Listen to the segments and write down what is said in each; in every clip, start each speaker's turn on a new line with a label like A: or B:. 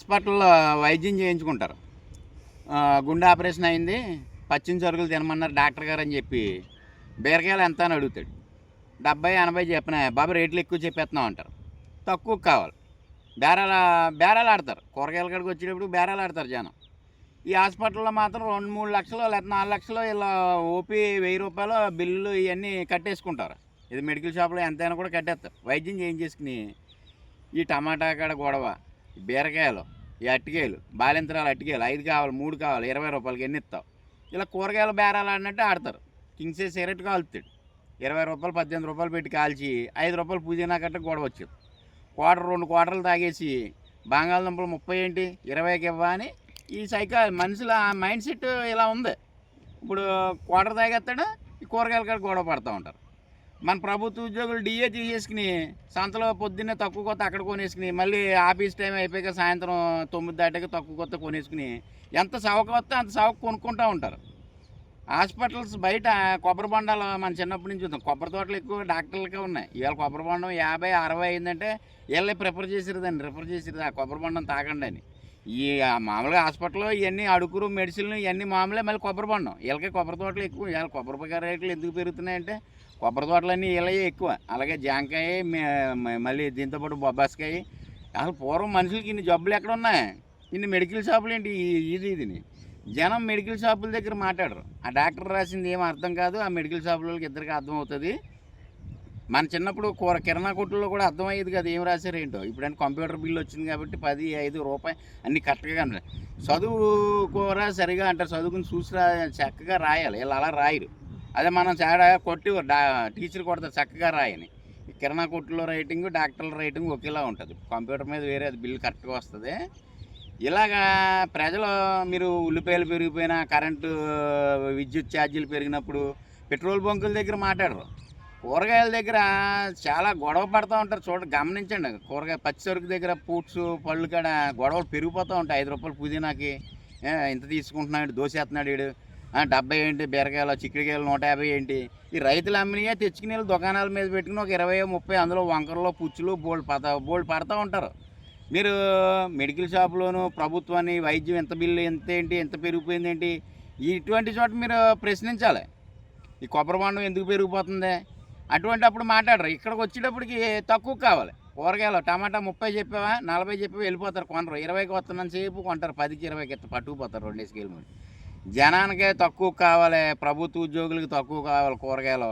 A: హాస్పిటల్లో వైద్యం చేయించుకుంటారు. గుండె ఆపరేషన్ అయింది. పచ్చిన సరుకులు తినమన్నారు డాక్టర్ గారు అని చెప్పి బీరకాయలు ఎంత అని అడుగుతాడు. డెబ్బై ఎనభై చెప్పిన బాబు రేట్లు ఎక్కువ చెప్పేస్తున్నాం అంటారు. తక్కువ కావాలి. బేరాల బేరాలు ఆడతారు. కూరగాయల కాడికి వచ్చేటప్పుడు బేరాలు ఆడతారు జనం. ఈ హాస్పిటల్లో మాత్రం రెండు మూడు లక్షలు లేకపోతే నాలుగు లక్షలు ఇలా ఓపీ వెయ్యి రూపాయలు బిల్లులు ఇవన్నీ కట్టేసుకుంటారు. ఇది మెడికల్ షాప్లో ఎంతైనా కూడా కట్టేస్తారు. వైద్యం చేయించేసుకుని ఈ టమాటా కాడ గొడవ బీరకాయలు ఈ అట్టికాయలు బాలింతరాలు అట్టికాయలు ఐదు కావాలి మూడు కావాలి ఇరవై రూపాయలకి ఎన్ని ఇస్తావు? ఇలా కూరగాయలు బేరాలు ఆడినట్టు ఆడతారు. కింగ్సే సిగరెట్ కాలుతాడు. ఇరవై రూపాయలు పద్దెనిమిది రూపాయలు పెట్టి కాల్చి ఐదు రూపాయలు పుదీనా కట్ట గొడవ వచ్చేది. క్వార్టర్ రెండు క్వార్టర్లు తాగేసి బంగాళదుంపలు ముప్పై ఏంటి? ఇరవైకి ఇవ్వ అని ఈ సైకా మనుషుల మైండ్ సెట్ ఇలా ఉంది. ఇప్పుడు క్వార్టర్ తాగేస్తాడు ఈ కూరగాయలు కాడ గొడవ పడుతూ ఉంటారు. మన ప్రభుత్వ ఉద్యోగులు డిఏ తీసేసుకుని సంతలో పొద్దున్నే తక్కువ కొత్త అక్కడ కొనేసుకుని మళ్ళీ ఆఫీస్ టైం అయిపోయాక సాయంత్రం తొమ్మిది దాటాక తక్కువ కొత్త కొనేసుకుని ఎంత సవక వస్తే అంత సవక కొనుక్కుంటూ ఉంటారు. హాస్పిటల్స్ బయట కొబ్బరి బొండాలు మన చిన్నప్పటి నుంచి చూద్దాం. కొబ్బరి తోటలు ఎక్కువ డాక్టర్లకే ఉన్నాయి. ఇవాళ కొబ్బరి బొండం యాభై అరవై అయిందంటే వీళ్ళే ప్రిఫర్ చేసిరు దాన్ని రిఫర్ చేసిరు ఆ కొబ్బరి బొండం తాగండి అని. ఈ మామూలుగా హాస్పిటల్లో ఇవన్నీ అడుగురు మెడిసిన్లు ఇవన్నీ మామూలే మళ్ళీ కొబ్బరి పండం. వీళ్ళకి కొబ్బరి తోటలు ఎక్కువ. ఇవాళ కొబ్బరి రేట్లు ఎందుకు పెరుగుతున్నాయంటే కొబ్బరి తోటలన్నీ వీళ్ళయే ఎక్కువ. అలాగే జాంకాయ మళ్ళీ దీంతో పాటు బొబ్బాస్కాయ. అసలు పూర్వం మనుషులకి ఇన్ని జబ్బులు ఎక్కడ ఉన్నాయి? ఇన్ని మెడికల్ షాపులు ఏంటి? ఇది ఇదిని. జనం మెడికల్ షాపుల దగ్గర మాట్లాడరు. ఆ డాక్టర్ రాసింది ఏం అర్థం కాదు. ఆ మెడికల్ షాపులకి ఇద్దరికి అర్థం అవుతుంది. మన చిన్నప్పుడు కూర కిరాణా కొట్టుల్లో కూడా అర్థమయ్యేది కదా. ఏం రాశారు ఏంటో. ఇప్పుడైనా కంప్యూటర్ బిల్లు వచ్చింది కాబట్టి పది ఐదు రూపాయి అన్నీ కరెక్ట్గా ఉన్నాయి చదువు కూర సరిగా అంటారు చదువుకుని చూసి రా చక్కగా రాయాలి. వీళ్ళు అలా రాయరు. అదే మనం చాలా కొట్టి టీచర్ కొడతారు చక్కగా రాయని. కిరాణా కొట్టులో రైటింగ్ డాక్టర్ల రైటింగ్ ఒకేలా ఉంటుంది. కంప్యూటర్ మీద వేరే అది బిల్ కరెక్ట్గా వస్తుంది. ఇలాగా ప్రజలు మీరు ఉల్లిపాయలు పెరిగిపోయినా కరెంటు విద్యుత్ ఛార్జీలు పెరిగినప్పుడు పెట్రోల్ బంకుల దగ్గర మాట్లాడరు. కూరగాయల దగ్గర చాలా గొడవ పడుతూ ఉంటారు. చూడ గమనించండి. కూరగాయ పచ్చి సరుకు దగ్గర ఫ్రూట్స్ పళ్ళు కాడ గొడవలు పెరిగిపోతూ ఉంటాయి. ఐదు రూపాయలు పుదీనాకి ఇంత తీసుకుంటున్నాడు దోసేస్తున్నాడు వీడు డెబ్బై ఏంటి బీరకాయలు చిక్కుడుకాయలు నూట యాభై ఏంటి? ఈ రైతులు అమ్మినయే తెచ్చుకుని దుకాణాల మీద పెట్టుకుని ఒక ఇరవై ముప్పై అందులో వంకరలో పుచ్చులు బోల్డ్ పత బోల్డ్ పడతా ఉంటారు. మీరు మెడికల్ షాప్లోను ప్రభుత్వాన్ని వైద్యం ఎంత బిల్లు ఎంత ఏంటి ఎంత పెరిగిపోయింది ఏంటి? ఇటువంటి చోట మీరు ప్రశ్నించాలి. ఈ కొబ్బరి బాండం ఎందుకు పెరిగిపోతుంది? అటువంటి అప్పుడు మాట్లాడరు. ఇక్కడికి వచ్చేటప్పటికి తక్కువ కావాలి. కూరగాయలు టమాటా ముప్పై చెప్పావా నలభై చెప్పి వెళ్ళిపోతారు కొనరు. ఇరవైకి వస్తున్నాను సేపు కొంటారు పదికి ఇరవైకి పట్టుకుపోతారు రెండేసి వెళ్ళి జనానికే తక్కువ కావాలి ప్రభుత్వ ఉద్యోగులకి తక్కువ కావాలి కూరగాయలు.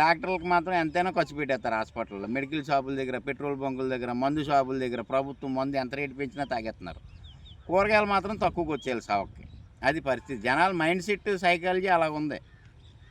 A: డాక్టర్లకు మాత్రం ఎంతైనా ఖర్చు పెట్టేస్తారు హాస్పిటల్లో. మెడికల్ షాపుల దగ్గర పెట్రోల్ బంకుల దగ్గర మందు షాపుల దగ్గర ప్రభుత్వం మందు ఎంత రేటు పెంచినా తాగేస్తున్నారు. కూరగాయలు మాత్రం తక్కువకి వచ్చేయాలి సావుకి అది పరిస్థితి. జనాల మైండ్ సెట్ సైకాలజీ అలా ఉంది